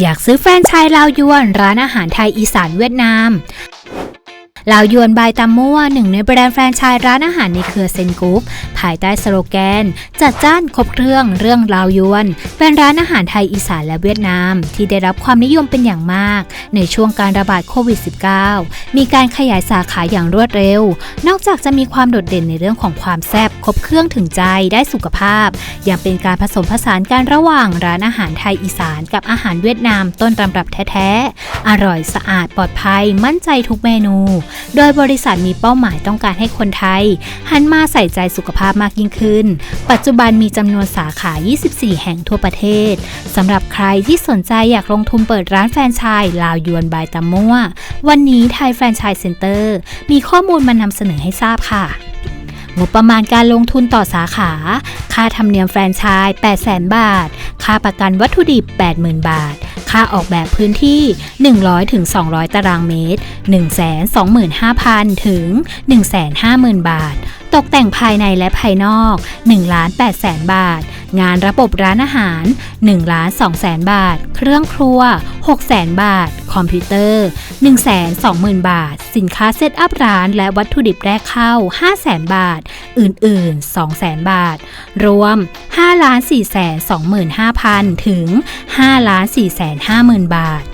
อยากซื้อแฟรนไชส์ลาวยวน ร้านอาหารไทยอีสานเวียดนาม ลาวยวนบายตามมั่วหนึ่งในแบรนด์แฟรนไชส์ร้านอาหารในเครือเซนกรุ๊ปภายใต้สโลแกน จัดจ้านครบเครื่องเรื่องลาวยวน เป็นร้านอาหารไทยอีสานและเวียดนาม ที่ได้รับความนิยมเป็นอย่างมาก ในช่วงการระบาดโควิด -19 มีการขยายสาขาอย่างรวดเร็ว นอกจากจะมีความโดดเด่นในเรื่องของความแซ่บครบเครื่องถึงใจได้สุขภาพ ยังเป็นการผสมผสานกันระหว่างร้านอาหารไทยอีสานกับอาหารเวียดนามต้นตำรับแท้ๆ อร่อยสะอาดปลอดภัยมั่นใจทุกเมนูโดยบริษัทมีเป้าหมายต้องการให้คนไทย หันมาใส่ใจสุขภาพมากยิ่งขึ้น ปัจจุบันมีจำนวนสาขา 24 แห่งทั่วประเทศสำหรับใครที่สนใจอยากลงทุนเปิดร้านแฟรนไชส์ลาวยวนบายตามั่ววันนี้ไทยแฟรนไชส์เซ็นเตอร์มีข้อมูลมานำเสนอให้ทราบค่ะงบประมาณการลงทุนต่อสาขา ค่าธรรมเนียมแฟรนไชส์800,000 บาท ค่าประกันวัตถุดิบ 80,000 บาท ค่าออกแบบพื้นที่100ถึง200 ตารางเมตร 125,000 ถึง 150,000 บาท ตกแต่งภายในและภายนอก1ล้าน8แสนบาท งานระบบร้านอาหาร1ล้าน2แสนบาท เครื่องครัว6แสนบาท คอมพิวเตอร์ 1 2 0 0 0 0 บาท สินค้าเซตอัพร้านและวัตถุดิบแรกเข้า 500,000 บาท อื่น ๆ 200,000 บาท รวม 5 4 2 5 0 0 0 ถึง 5 4 5 0 0 0 0 บาท